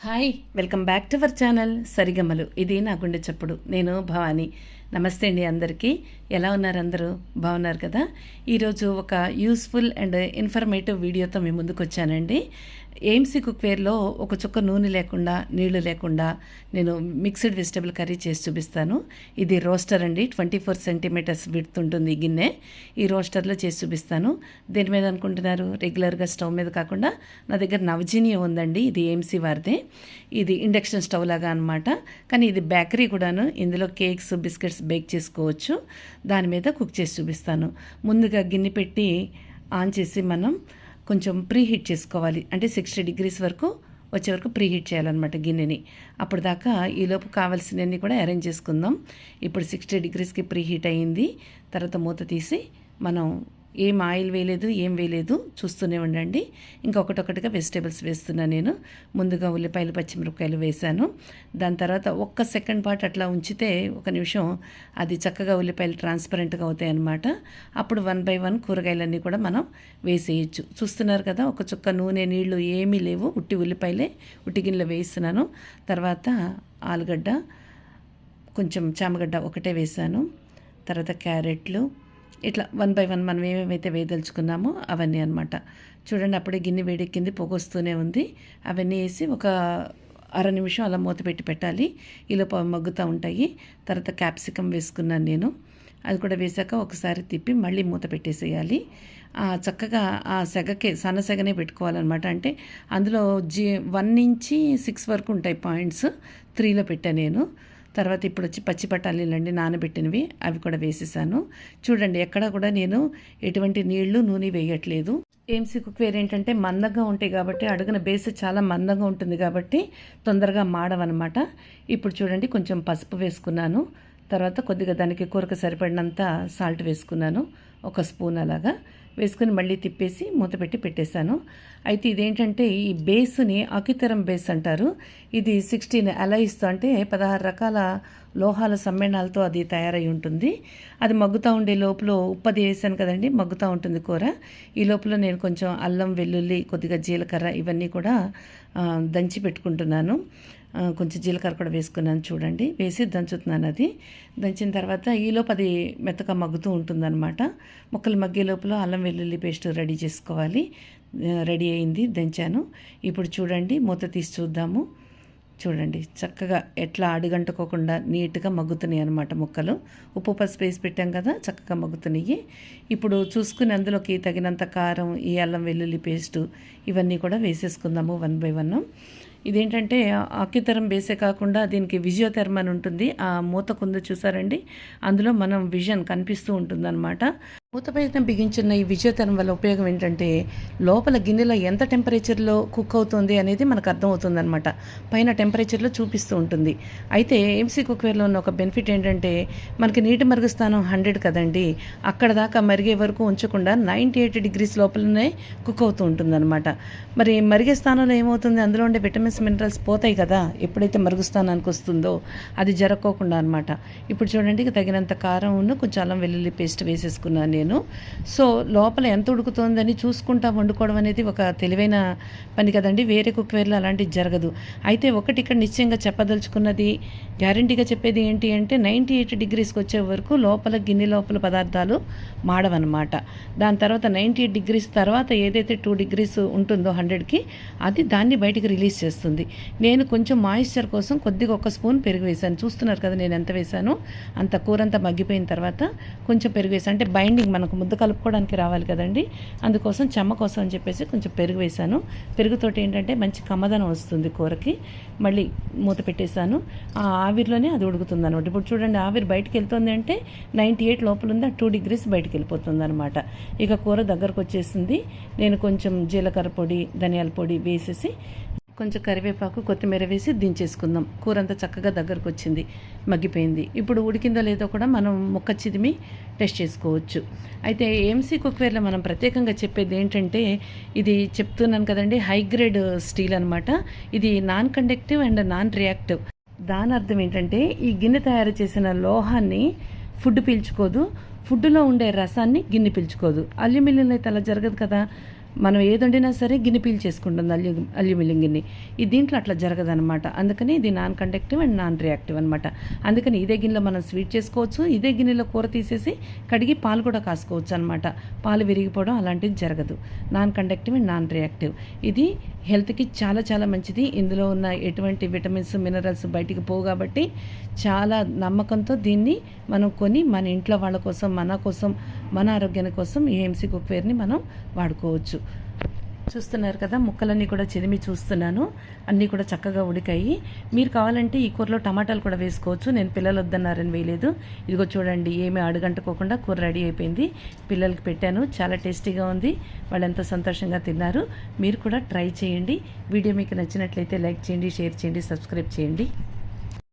Hi welcome back to our channel Sarigamalu ఇది నా గుండె చప్పుడు నేను భవానీ నమస్తే అండి అందరికీ. ఎలా ఉన్నారు అందరూ? బాగున్నారు కదా? ఈరోజు ఒక యూస్ఫుల్ అండ్ ఇన్ఫర్మేటివ్ వీడియోతో మేము ముందుకు వచ్చానండి. ఎయిమ్సీ కుక్వేర్లో ఒక చుక్క నూనె లేకుండా నీళ్ళు లేకుండా నేను మిక్స్డ్ వెజిటబుల్ కర్రీ చేసి చూపిస్తాను. ఇది రోస్టర్ అండి. ట్వంటీ ఫోర్ సెంటీమీటర్స్ విడ్త్ ఉంటుంది గిన్నె. ఈ రోస్టర్లో చేసి చూపిస్తాను. దేని మీద అనుకుంటున్నారు? రెగ్యులర్గా స్టవ్ మీద కాకుండా. నా దగ్గర నవజీనియం ఉందండి. ఇది ఏఎంసీ వారిదే. ఇది ఇండక్షన్ స్టవ్ లాగా అనమాట కానీ ఇది బేకరీ కూడాను. ఇందులో కేక్స్ బిస్కెట్స్ బేక్ చేసుకోవచ్చు. దాని మీద కుక్ చేసి చూపిస్తాను. ముందుగా గిన్నె పెట్టి ఆన్ చేసి మనం కొంచెం ప్రీ హీట్ చేసుకోవాలి. అంటే సిక్స్టీ డిగ్రీస్ వరకు వచ్చే వరకు ప్రీ హీట్ చేయాలన్నమాట గిన్నెని. అప్పుడు దాకా ఈలోపు కావాల్సినవన్నీ కూడా అరేంజ్ చేసుకుందాం. ఇప్పుడు సిక్స్టీ డిగ్రీస్కి ప్రీ హీట్ అయ్యింది తర్వాత మూత తీసి మనం ఏం ఆయిల్ వేయలేదు ఏం వేయలేదు చూస్తూనే ఉండండి. ఇంకొకటొకటిగా వెజిటేబుల్స్ వేస్తున్నాను నేను. ముందుగా ఉల్లిపాయలు పచ్చిమిరపకాయలు వేశాను. దాని తర్వాత ఒక్క సెకండ్ పాటు అట్లా ఉంచితే ఒక నిమిషం అది చక్కగా ఉల్లిపాయలు ట్రాన్స్పరెంట్గా అవుతాయి అన్నమాట అప్పుడు వన్ బై వన్ కూరగాయలన్నీ కూడా మనం వేసేయచ్చు. చూస్తున్నారు కదా ఒక చుక్క నూనె నీళ్ళు ఏమీ లేవు. ఉట్టి ఉల్లిపాయలే ఉట్టి గిన్నెలో వేయిస్తున్నాను. తర్వాత ఆలుగడ్డ కొంచెం చామగడ్డ ఒకటే వేసాను తర్వాత క్యారెట్లు ఇట్లా వన్ బై వన్ మనం ఏమేమైతే వేయదలుచుకున్నామో అవన్నీ అనమాట చూడండి అప్పుడే గిన్నె వేడెక్కింది పొగొస్తూనే ఉంది. అవన్నీ వేసి ఒక అర నిమిషం అలా మూత పెట్టి పెట్టాలి. ఈలోపు మగ్గుతూ ఉంటాయి. తర్వాత క్యాప్సికమ్ వేసుకున్నాను నేను. అది కూడా వేసాక ఒకసారి తిప్పి మళ్ళీ మూత పెట్టేసేయాలి. చక్కగా ఆ సెగకే సన్న సెగనే పెట్టుకోవాలన్నమాట. అంటే అందులో జీ వన్ నుంచి సిక్స్ వరకు ఉంటాయి పాయింట్స్. త్రీలో పెట్టా నేను. తర్వాత ఇప్పుడు వచ్చి పచ్చి బఠానీలండి నానబెట్టినవి అవి కూడా వేసేసాను. చూడండి ఎక్కడ కూడా నేను ఎటువంటి నీళ్ళు నూనె వేయట్లేదు. ఏమ్సీ కుక్వేర్ ఏంటంటే మందంగా ఉంటాయి కాబట్టి అడుగున బేస్ చాలా మందంగా ఉంటుంది కాబట్టి తొందరగా మాడవన్నమాట. ఇప్పుడు చూడండి కొంచెం పసుపు వేసుకున్నాను. తర్వాత కొద్దిగా దానికి కూరకు సరిపడినంత సాల్ట్ వేసుకున్నాను. ఒక స్పూన్ అలాగా. వేసుకుని మళ్ళీ తిప్పేసి మూత పెట్టి పెట్టేశాను. అయితే ఇదేంటంటే ఈ బేస్ని అకితరం బేస్ అంటారు. ఇది సిక్స్టీన్ అలైస్తో అంటే పదహారు రకాల లోహాల సమ్మేళనాలతో అది తయారై ఉంటుంది. అది మగ్గుతూ ఉండే లోపల ఉప్పది వేసాను కదండి మగ్గుతూ ఉంటుంది కూర. ఈ లోపల నేను కొంచెం అల్లం వెల్లుల్లి కొద్దిగా జీలకర్ర ఇవన్నీ కూడా దంచి పెట్టుకుంటున్నాను. కొంచెం జీలకర్ర కూడా వేసుకున్నాను చూడండి. వేసి దంచుతున్నాను అది. దంచిన తర్వాత ఈలోపు అది మెత్తగా మగ్గుతూ ఉంటుందన్నమాట. ముక్కలు మగ్గే లోపల అల్లం వెల్లుల్లి పేస్ట్ రెడీ చేసుకోవాలి. రెడీ అయింది దంచాను. ఇప్పుడు చూడండి మూత తీసి చూద్దాము. చూడండి చక్కగా ఎట్లా అడుగంటుకోకుండా నీట్గా మగ్గుతున్నాయి అనమాట ముక్కలు. ఉప్పు పసుపు వేసి పెట్టాం కదా చక్కగా మగ్గుతున్నాయి. ఇప్పుడు చూసుకుని అందులోకి తగినంత కారం ఈ అల్లం వెల్లుల్లి పేస్టు ఇవన్నీ కూడా వేసేసుకుందాము వన్ బై వన్. ఇదేంటంటే అక్యుతరం బేసే కాకుండా దీనికి విజియోథెర్మ్ అని ఉంటుంది. ఆ మూత కుంద చూసారండి? అందులో మనం విజన్ కనిపిస్తూ ఉంటుందన్నమాట. మూత బిగించిన ఈ విజయతరం వల్ల ఉపయోగం ఏంటంటే లోపల గిన్నెలో ఎంత టెంపరేచర్లో కుక్ అవుతుంది అనేది మనకు అర్థమవుతుంది అనమాట పైన టెంపరేచర్లో చూపిస్తూ ఉంటుంది. అయితే ఎంసీ కుక్వేర్లో ఉన్న ఒక బెనిఫిట్ ఏంటంటే మనకి నీటి మరుగు స్థానం హండ్రెడ్ కదండి. అక్కడ దాకా మరిగే వరకు ఉంచకుండా నైంటీ ఎయిట్ డిగ్రీస్ లోపలనే కుక్ అవుతూ ఉంటుంది అనమాట మరి మరిగే స్థానంలో ఏమవుతుంది? అందులో ఉండే విటమిన్స్ మినరల్స్ పోతాయి కదా. ఎప్పుడైతే మరుగు స్థానానికి వస్తుందో అది జరగకోకుండా అనమాట ఇప్పుడు చూడండి తగినంత కారం ఉన్న కొంచెం అల్లం వెల్లుల్లి పేస్ట్ వేసేసుకున్నాను నేను సో లోపల ఎంత ఉడుకుతోందని చూసుకుంటా వండుకోవడం అనేది ఒక తెలివైన పని కదండి. వేరే కుక్వేర్లో అలాంటిది జరగదు. అయితే ఒకటి ఇక్కడ నిశ్చయంగా చెప్పదలుచుకున్నది గ్యారంటీగా చెప్పేది ఏంటి అంటే నైంటీ ఎయిట్ డిగ్రీస్కి వచ్చే వరకు లోపల గిన్నె లోపల పదార్థాలు మాడవన్నమాట. దాని తర్వాత నైంటీ ఎయిట్ డిగ్రీస్ తర్వాత ఏదైతే టూ డిగ్రీస్ ఉంటుందో హండ్రెడ్కి అది దాన్ని బయటికి రిలీజ్ చేస్తుంది. నేను కొంచెం మాయిశ్చర్ కోసం కొద్దిగా ఒక స్పూన్ పెరుగు వేశాను. చూస్తున్నారు కదా నేను ఎంత వేశాను? అంత కూరంతా మగ్గిపోయిన తర్వాత కొంచెం పెరుగు వేసాను అంటే బైండింగ్ మనకు ముద్ద కలుపుకోవడానికి రావాలి కదండి. అందుకోసం చెమ్మ కోసం అని చెప్పేసి కొంచెం పెరుగు వేశాను. పెరుగుతోటి ఏంటంటే మంచి కమ్మదనం వస్తుంది కూరకి. మళ్ళీ మూత పెట్టేశాను. ఆ ఆవిరిలోనే అది ఉడుకుతుంది అనమాట ఇప్పుడు చూడండి ఆవిరి బయటకు వెళ్తుంది అంటే నైంటీ ఎయిట్ లోపల ఉంది టూ డిగ్రీస్ బయటకు వెళ్ళిపోతుంది అనమాట ఇక కూర దగ్గరకు వచ్చేసింది. నేను కొంచెం జీలకర్ర పొడి ధనియాల పొడి వేసేసి కొంచెం కరివేపాకు కొత్తిమీర వేసి దించేసుకుందాం. కూర అంతా చక్కగా దగ్గరకు వచ్చింది మగ్గిపోయింది. ఇప్పుడు ఉడికిందో లేదో కూడా మనం ముక్క చిదిమి టెస్ట్ చేసుకోవచ్చు. అయితే ఏఎంసీ కుక్వేర్లో మనం ప్రత్యేకంగా చెప్పేది ఏంటంటే ఇది చెప్తున్నాను కదండి హై గ్రేడ్ స్టీల్ అనమాట ఇది non conductive and non reactive దాని అర్థం ఏంటంటే ఈ గిన్నె తయారు చేసిన లోహాన్ని ఫుడ్ పీల్చుకోదు. ఫుడ్లో ఉండే రసాన్ని గిన్నె పీల్చుకోదు. అల్యూమినియం అయితే అలా జరగదు కదా. మనం ఏది వండినా సరే గిన్నె పీల్ చేసుకుంటుంది అల్యూ అల్యూమినియం గిన్నె దీంట్లో అట్లా జరగదనమాట అందుకని ఇది non conductive and non reactive అనమాట అందుకని ఇదే గిన్నెలో మనం స్వీట్ చేసుకోవచ్చు ఇదే గిన్నెలో కూర తీసేసి కడిగి పాలు కూడా కాసుకోవచ్చు అనమాట పాలు విరిగిపోవడం అలాంటిది జరగదు. Non conductive and non reactive ఇది హెల్త్కి చాలా చాలా మంచిది. ఇందులో ఉన్న ఎటువంటి విటమిన్స్ మినరల్స్ బయటికి పోవు కాబట్టి చాలా నమ్మకంతో దీన్ని మనం కొని మన ఇంట్లో వాళ్ళ కోసం మన కోసం మన ఆరోగ్యాన్ని కోసం ఈ ఎంసీ కుక్వేర్ని మనం వాడుకోవచ్చు. చూస్తున్నారు కదా ముక్కలన్నీ కూడా చిరిమి చూస్తున్నాను. అన్నీ కూడా చక్కగా ఉడికాయి. మీరు కావాలంటే ఈ కూరలో టమాటాలు కూడా వేసుకోవచ్చు. నేను పిల్లలు వద్దన్నారని వేయలేదు. ఇదిగో చూడండి ఏమీ అడుగంటుకోకుండా కూర రెడీ అయిపోయింది. పిల్లలకి పెట్టాను. చాలా టేస్టీగా ఉంది. వాళ్ళు ఎంతో సంతోషంగా తిన్నారు. మీరు కూడా ట్రై చేయండి. వీడియో మీకు నచ్చినట్లయితే లైక్ చేయండి షేర్ చేయండి సబ్స్క్రైబ్ చేయండి.